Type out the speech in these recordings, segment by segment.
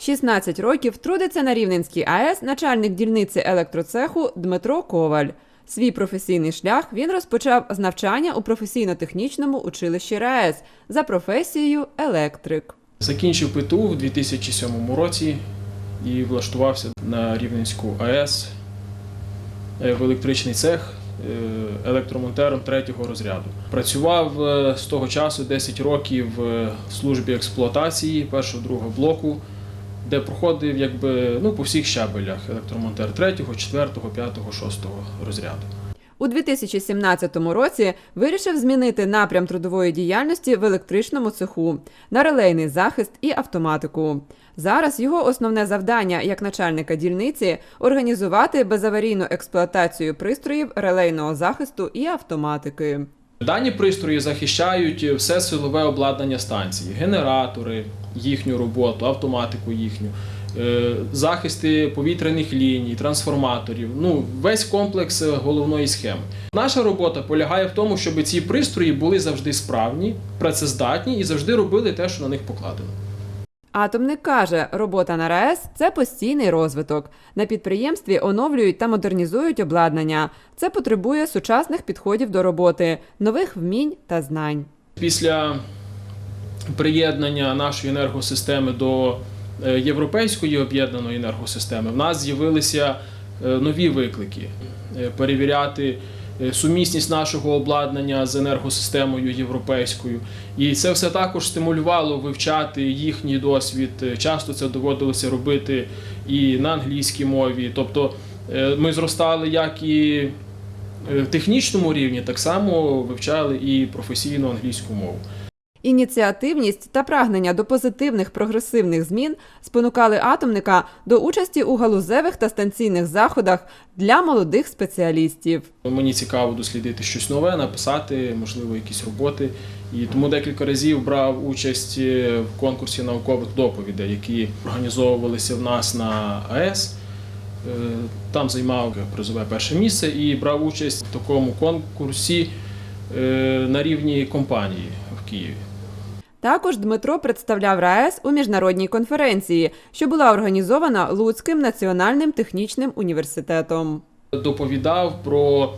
16 років трудиться на Рівненській АЕС начальник дільниці електроцеху Дмитро Коваль. Свій професійний шлях він розпочав з навчання у професійно-технічному училищі РаЕС за професією електрик. Закінчив ПТУ в 2007 році і влаштувався на Рівненську АЕС е, в електричний цех е, електромонтером третього розряду. Працював е, з того часу 10 років в службі експлуатації першого другого блоку, де проходив якби, ну, по всіх щабелях електромонтер третього, четвертого, п'ятого, шостого розряду. У 2017 році вирішив змінити напрям трудової діяльності в електричному цеху на релейний захист і автоматику. Зараз його основне завдання як начальника дільниці організувати безаварійну експлуатацію пристроїв релейного захисту і автоматики. Дані пристрої захищають все силове обладнання станції, генератори, їхню роботу, автоматику їхню, е, захисти повітряних ліній, трансформаторів. Ну, весь комплекс е, головної схеми. Наша робота полягає в тому, щоб ці пристрої були завжди справні, працездатні і завжди робили те, що на них покладено. Атомник каже, робота на РаЕС – це постійний розвиток. На підприємстві оновлюють та модернізують обладнання. Це потребує сучасних підходів до роботи, нових вмінь та знань. Після приєднання нашої енергосистеми до е, європейської об'єднаної енергосистеми в нас з'явилися е, нові виклики Е, перевіряти сумісність нашого обладнання з енергосистемою європейською. І це все також стимулювало вивчати їхній досвід. Часто це доводилося робити і на англійській мові. Тобто ми зростали як і в технічному рівні, так само вивчали і професійну англійську мову. Ініціативність та прагнення до позитивних прогресивних змін спонукали атомника до участі у галузевих та станційних заходах для молодих спеціалістів. Мені цікаво дослідити щось нове, написати, можливо, якісь роботи. І тому декілька разів брав участь е, в конкурсі наукових доповідей, які організовувалися в нас на АЕС. Е, Там займав призове перше місце і брав участь в такому конкурсі е, на рівні компанії в Києві. Також Дмитро представляв РаЕС у міжнародній конференції, що була організована Луцьким національним технічним університетом. доповідав про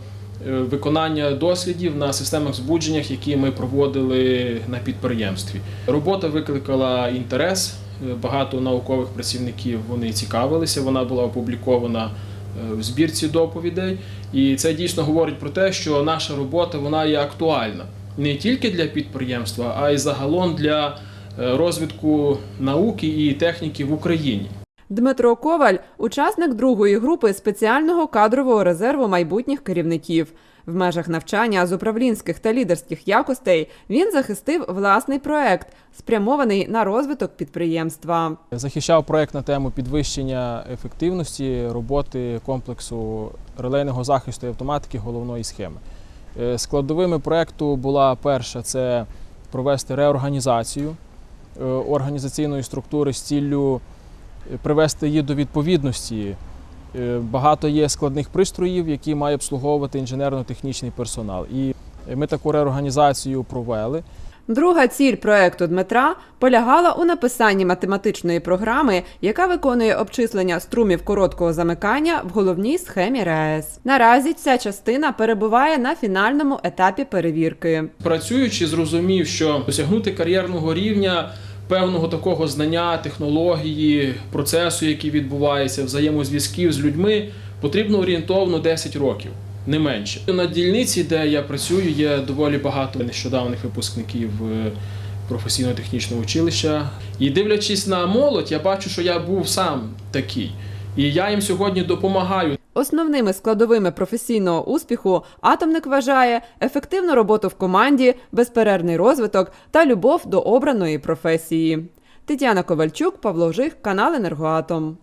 е, виконання дослідів на системах збудженнях, які ми проводили на підприємстві. Робота викликала інтерес. е, Багато наукових працівників вони цікавилися. Вона була опублікована е, в збірці доповідей. І це дійсно говорить про те, що наша робота вона є актуальна не тільки для підприємства, а й загалом для е, розвитку науки і техніки в Україні. Дмитро Коваль учасник другої групи спеціального кадрового резерву майбутніх керівників. В межах навчання з управлінських та лідерських якостей він захистив власний проект, спрямований на розвиток підприємства. Захищав проект на тему підвищення ефективності роботи комплексу релейного захисту і автоматики головної схеми. Е, Складовими проекту була перша це провести реорганізацію е, організаційної структури з ціллю е, привести її до відповідності. Багато є складних пристроїв, які має обслуговувати інженерно-технічний персонал. І ми таку реорганізацію провели. Друга ціль проекту Дмитра полягала у написанні математичної програми, яка виконує обчислення струмів короткого замикання в головній схемі РаЕС. Наразі ця частина перебуває на фінальному етапі перевірки. Працюючи, зрозумів, що досягнути кар'єрного рівня певного такого знання, технології, процесу, який відбувається, взаємозв'язків з людьми, потрібно орієнтовно 10 років. Не менше на дільниці, де я працюю, є доволі багато нещодавних випускників е, професійно-технічного училища. І дивлячись на молодь, я бачу, що я був сам такий. І я їм сьогодні допомагаю. Основними складовими професійного успіху атомник вважає ефективну роботу в команді, безперервний розвиток та любов до обраної професії. Тетяна Ковальчук, Павло Жих, канал Енергоатом.